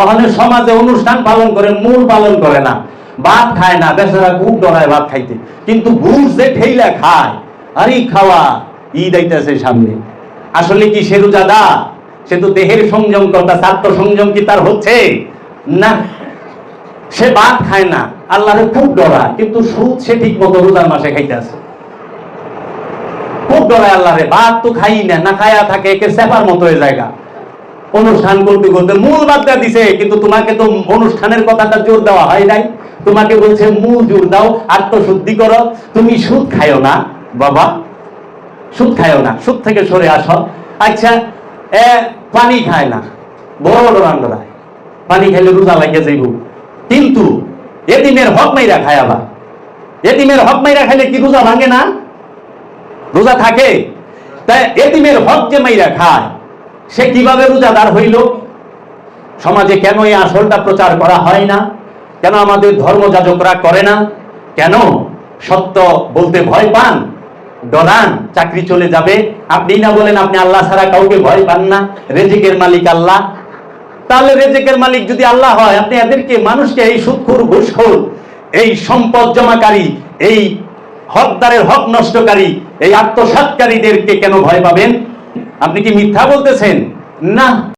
ওখানে সমাজে অনুষ্ঠান পালন করে মূল পালন করে না। ভাত খায় না, বেচারা খুব ডরায় ভাত খাইতে। কিন্তু ঘুষ যে ঠেইলা খায়, আরে খাওয়া, ঈদ আইতেছে সামনে। আসলে কি সে রোজাদা? সে তো দেহের সংযম করতা আত্ম সংযম কি তার হচ্ছে? না, সে ভাত খায় না, আল্লাহরে খুব ডরা, কিন্তু সুদ সে ঠিক মতো রোজার মাসে খাইতেছে। খুব ডরায় আল্লাহরে, ভাত তো খাই না না খায়া থাকে, একে সেপার মতো হয়ে জায়গা অনুষ্ঠান করতে করতে মূল বার্তা দিছে, কিন্তু তোমাকে তো অনুষ্ঠানের কথাটা জোর দেওয়া হয় নাই। তোমাকে বলছে, মূল জোর দাও, আত্মশুদ্ধি করো। তুমি সুদ খায়ও না, বাবা। সুদ খায়ও না, সুদ থেকে সরে আসো। আচ্ছা এ, পানি খায় না। বড় বড় রান্ডরায় পানি খাইলে রোজা লাগে যাইব। কিন্তু এদিনের হক মাইরা খায় আবার। এদিনের হক মাইরা খাইলে কি রোজা ভাঙে না? রোজা থাকে। তাই এতিমের হক যে মাইরা খায় সে কীভাবে রোজাদার হইল? সমাজে কেন এই আসলটা প্রচার করা হয় না? কেন আমাদের ধর্মযাজকরা করে না? কেন সত্য বলতে ভয় পান? ডরান চাকরি চলে যাবে। আপনি না বলেন আপনি আল্লাহ ছাড়া কাউকে ভয় পান না? রেজিকের মালিক আল্লাহ। তাহলে রেজেকের মালিক যদি আল্লাহ হয়, আপনি এদেরকে মানুষকে এই সুদখোর ঘুষখোর, এই সম্পদ জমাকারী, এই হকদারের হক নষ্টকারী, এই আত্মসাৎকারীদেরকে কেন ভয় পাবেন? আপনি কি মিথ্যা বলতেছেন? না।